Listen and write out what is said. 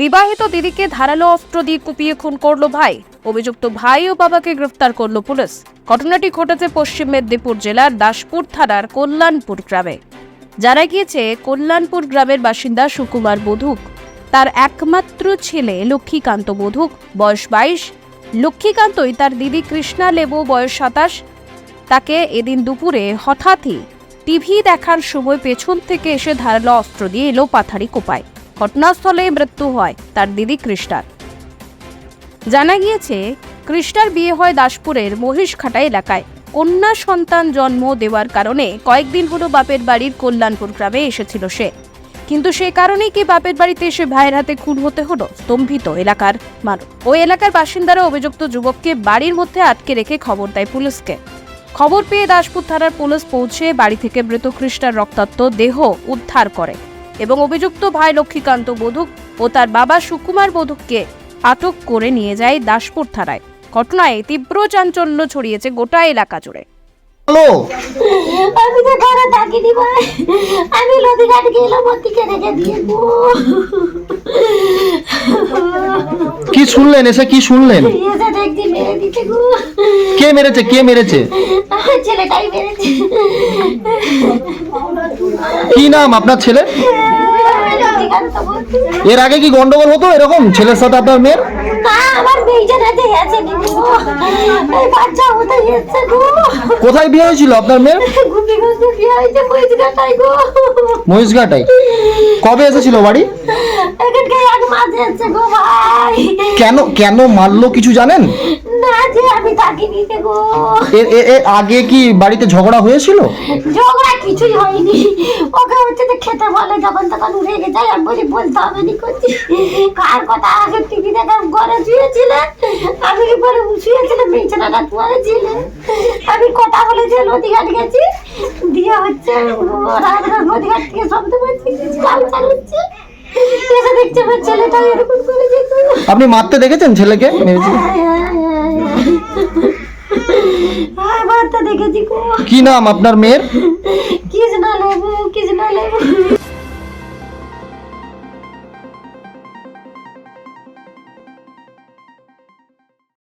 বিবাহিত দিদিকে ধারালো অস্ত্র দিয়ে কুপিয়ে খুন করল ভাই। অভিযুক্ত ভাই ও বাবাকে গ্রেফতার করল পুলিশ। ঘটনাটি ঘটেছে পশ্চিম মেদিনীপুর জেলার দাসপুর থানার কল্যাণপুর গ্রামে। জানা গিয়েছে, কল্যাণপুর গ্রামের বাসিন্দা সুকুমার বধুক, তার একমাত্র ছেলে লক্ষ্মীকান্ত বধুক, বয়স বাইশ। লক্ষ্মীকান্তই তার দিদি কৃষ্ণা লেবু, বয়স সাতাশ। তাকে এদিন দুপুরে হঠাৎই টিভি দেখার সময় পেছন থেকে এসে ধারালো অস্ত্র দিয়ে এলো পাথারি কোপায়। ঘটনাস্থলে মৃত্যু হয় তার দিদি কৃষ্ণার। জানা গিয়েছে, কৃষ্ণার বিয়ে হয় দাসপুরের মহিষখাটা এলাকায়। কন্যা সন্তান জন্ম দেওয়ার কারণে কয়েকদিন হলো বাপের বাড়ির কল্যাণপুর গ্রামে এসেছিল সে। কিন্তু সে কারণেই কি বাপের বাড়িতে এসে ভাইয়ের হাতে খুন হতে হলো? স্তম্ভিত এলাকার মানুষ। ওই এলাকার বাসিন্দারা অভিযুক্ত যুবককে বাড়ির মধ্যে আটকে রেখে খবর দেয় পুলিশকে। খবর পেয়ে দাসপুর থানার পুলিশ পৌঁছে বাড়ি থেকে মৃত কৃষ্ণার রক্তাক্ত দেহ উদ্ধার করে। এবং অভিযুক্ত ভাই লক্ষ্মীকান্ত বধুক ও তার বাবা সুকুমার বধুককে আটক করে নিয়ে যায় দাসপুর থানায়। ঘটনায় তীব্র চাঞ্চল্য ছড়িয়েছে গোটা এলাকা জুড়ে। হ্যালো। আমি তো ঘরে থাকিনি ভাই আমি নদীঘাট গেলাম ওদিকে রেখে দিয়ে কি শুনলেন? এসে কি শুনলেন এসে দেখছি মেরে দিতে গো কে মেরেছে? কে মেরেছে? ছেলেটাই মেরেছে। কি নাম আপনার ছেলে? এর আগে কি গন্ডগোল হতো এরকম? ছেলের সাথে আপনার মেয়ের? কোথায় বিয়ে হয়েছিল আপনার মেয়ের? মহিষঘাটায় কবে এসেছিল বাড়ি? কেন কেন মারলো কিছু জানেন? না যে আমি থাকিনি তে গো। এর এ- এ আগে কি বাড়িতে ঝগড়া হয়েছিল? ঝগড়া কিছুই হয়নি। ওকে হচ্ছে তো খেতে বলে যখন তখন রেগে যায় আর বলি বলতে হবে নি করছি কার কথা আগে টিভি দেখা ঘরে শুয়েছিলেন আমি কি পরে শুয়েছিলাম বিছানাটা পরে ছিলেন আমি কথা বলে যে নদীঘাট গেছি দিয়ে হচ্ছে নদীঘাট থেকে শব্দ পাচ্ছি গাল চালাচ্ছে। এসে দেখছে আমার ছেলেটা এরকম করে আপনি মারতে দেখেছেন ছেলেকে? দেখেছি কি নাম আপনার মেয়ের কি না নেবো কি না নেবো